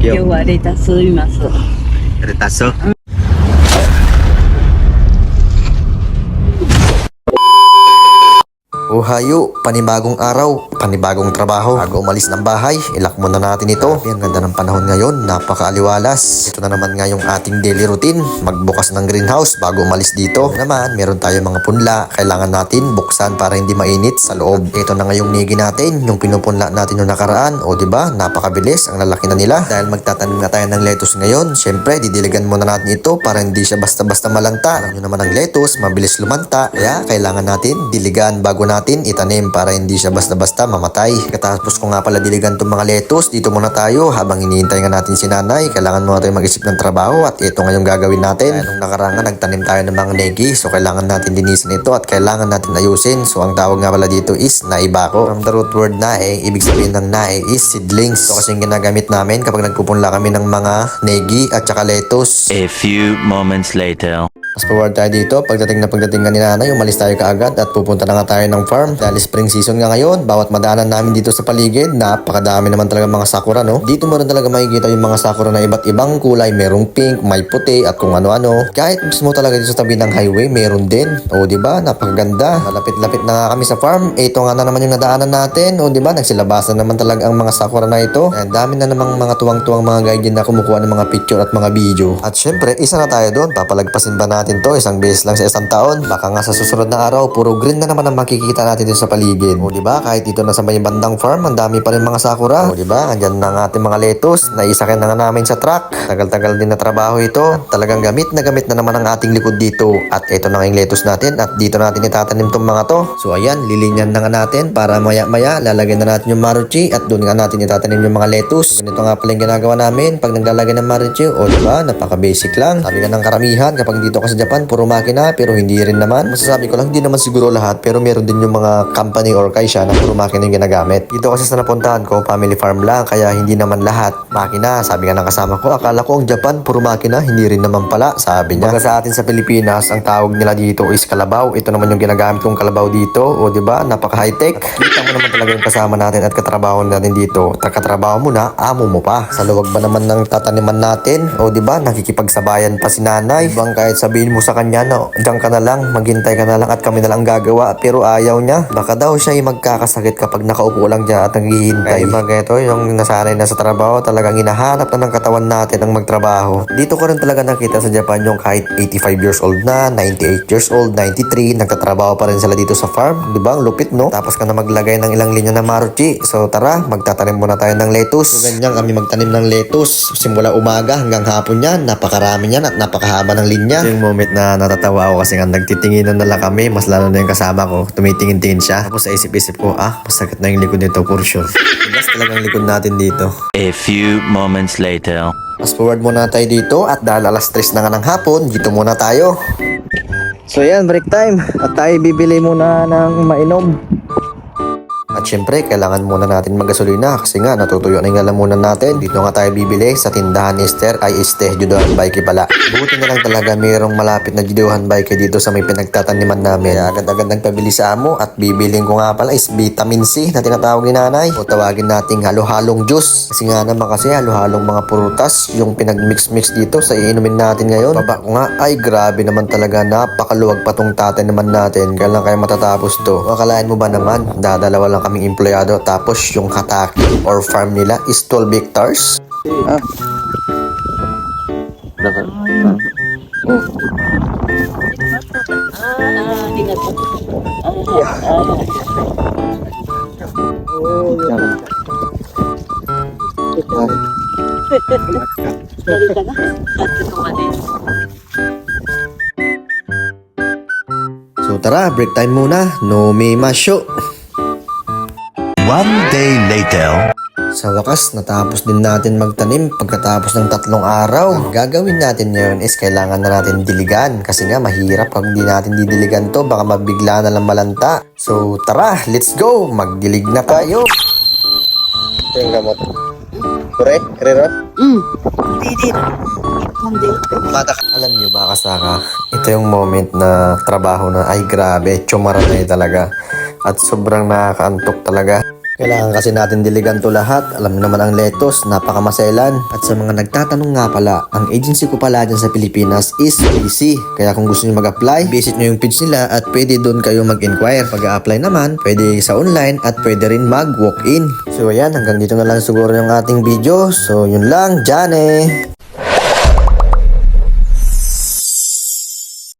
今日はレタスいます。 Retaso. O hayo, panibagong araw, panibagong trabaho. Bago umalis ng bahay, ilak muna natin ito. Ang ganda ng panahon ngayon, napakaaliwalas. Ito na naman nga yung ating daily routine. Magbukas ng greenhouse bago umalis dito. Naman, meron tayo mga punla. Kailangan natin buksan para hindi mainit sa loob. Ito na nga yung nigi natin, yung pinupunla natin yung nakaraan. O di ba napakabilis, ang lalaki na nila. Dahil magtatanim na tayo ng lettuce ngayon, syempre, didiligan muna natin ito para hindi siya basta-basta malanta. Alam naman ang lettuce, mabilis lumanta. Kaya kailangan natin diligan bago natin itanim para hindi siya basta-basta mamatay. Katapos ko nga pala diligan itong mga lettuce, dito muna tayo habang iniintay nga natin si nanay. Kailangan muna tayo mag-isip ng trabaho at ito nga yung gagawin natin. Kaya nung nakaraan nga, nagtanim tayo ng mga negi so kailangan natin linisin ito at kailangan natin ayusin. So ang tawag nga pala dito is naibako. From the root word nae, ibig sabihin ng nae is seedlings. So kasi ginagamit namin kapag nagpupunla kami ng mga negi at saka lettuce. A few moments later. Mas forward tayo dito. Pagdating na pagdating ka ni nanay, umalis tayo kaagad at pupunta na nga tayo ng farm. Dahil spring season nga ngayon, bawat madaanan namin dito sa paligid, napakadami naman talaga mga sakura, no? Dito mo rin talaga makikita yung mga sakura na iba't ibang kulay. Merong pink, may puti, at kung ano-ano. Kahit gusto mo talaga dito sa tabi ng highway, meron din. O, di ba? Napakaganda. Malapit-lapit na nga kami sa farm. Ito nga na naman yung nadaanan natin. O, di ba? Nagsilabasan naman talaga ang mga sakura na ito. Ang dami na namang mga tuwang-tuwang mga guide na kumukuha ng mga picture at mga video. At syempre, isa na tayo doon. Papalagpasin ba natin to? Isang beses lang sa isang taon. Baka nga sa susunod na araw, puro green na naman ang makikita natin dito sa paligid. O, di ba? Kahit dito na sa may bandang farm, ang dami pa rin mga sakura. O, di ba? Andyan na ang ating mga lettuce. Naisakin na nga namin sa truck. Tagal-tagal din na trabaho ito. Talagang gamit na gamit na naman ang ating likod dito. At ito na nga yung lettuce natin. At dito natin itatanim tong mga to. So, ayan, lilinyan na nga natin para maya-maya lalagyan na natin yung maruchi at doon nga natin itatanim yung mga lettuce. So, ganito nga pala yung ginagawa namin pag naglalagay ng maruchi. O, di ba? Napaka-basic lang. Sabi nga ng karamihan kapag dito ka sa Japan, puro makina pero hindi rin naman. Masasabi ko lang, hindi naman siguro lahat pero meron din yung mga company or kaisya na puro makina yung ginagamit. Dito kasi sa napuntahan ko, family farm lang kaya hindi naman lahat makina. Sabi nga ng kasama ko, akala ko ang Japan puro makina, hindi rin naman pala. Sabi niya. Baga sa atin sa Pilipinas, ang tawag nila dito is kalabaw. Ito naman yung ginagamit kong kalabaw dito. O di ba? Napaka high-tech. Kita mo naman talaga yung kasama natin at katrabaho natin dito. Katrabaho mo na, amo mo pa. Sa luwag ba naman ng tataniman natin? O di ba? Nakikipagsabayan pa si nanay. Bang kahit sabihin mo sa kanya na diyan ka na lang, maghintay ka na lang at kami na lang gagawa. Pero ayaw niya. Baka daw siya ay magkakasakit kapag nakaupo lang dyan at naghihintay. Kaya mga ito, yung nasanay na sa trabaho, talagang hinahanap na ng katawan natin ang magtrabaho. Dito ko rin talaga nakita sa Japan yung kahit 85 years old na, 98 years old, 93, nagtatrabaho pa rin sila dito sa farm. Di ba? Ang lupit, no? Tapos ka na maglagay ng ilang linya na maruchi. So tara, magtatanim muna tayo ng lettuce. So ganyan kami magtanim ng lettuce. Simula umaga hanggang hapon yan. Napakarami yan at napakahaba ng linya. Yung moment na natatawa ako kasi nga nagtitinginan na lang kami. Mas lalo na yung kasama ko. Tumitingin-tingin siya. Tapos sa isip-isip ko, ah, masakit na yung likod nito for sure. Tigas talagang likod natin dito. A few moments later. Fast forward muna tayo dito at dahil alas 3 na nga ng hapon, dito muna tayo. So yan, break time. At tayo bibili muna ng mainom. At syempre, kailangan muna natin magasolina kasi nga natutuyo na yung lalamunan natin. Dito nga tayo bibili sa tindahan ni Esther ay Este Judohan Bike pala. Buti na lang talaga mayroong malapit na Judohan Bike dito sa may pinagtataniman namin. Agad-agad nagpabili sa amo at bibiling ko nga pala is vitamin C na tinatawag ni nanay. O tawagin nating halo-halong juice. Kasi nga naman kasi halo-halong mga prutas yung pinag-mix-mix dito sa iinumin natin ngayon. Baba ko nga, ay grabe naman talaga napakaluwag pa tong tatay naman natin. Kailan kaya matatapos to? Akalain mo ba naman, dadalawa lang kaming empleyado tapos yung hataki or farm nila is 12 hectares? Ah, di nga to. Dari ka na? At ito nga din. So tara, break time muna. No me masyo. One day later. Sa wakas, natapos din natin magtanim pagkatapos ng tatlong araw. Ang gagawin natin ngayon is kailangan na natin diligan kasi nga mahirap pag hindi natin didiligan to baka mabigla na lang malanta. So tara, let's go! Magdilig na tayo! Ito yung gamot. Kure? Rero? Mm. Hindi. Hindi. Mata Alam niyo ba kasaka, ito yung moment na trabaho na ay grabe, tsumara na talaga. At sobrang nakakaantok talaga. Kailangan kasi natin diligan to lahat. Alam naman ang lettuce, napakamaselan. At sa mga nagtatanong nga pala, ang agency ko pala dyan sa Pilipinas is BC. Kaya kung gusto nyo mag-apply, visit nyo yung page nila at pwede doon kayo mag-inquire. Pag apply naman, pwede sa online at pwede rin mag-walk-in. So ayan, hanggang dito na lang siguro yung ating video. So yun lang, Jane!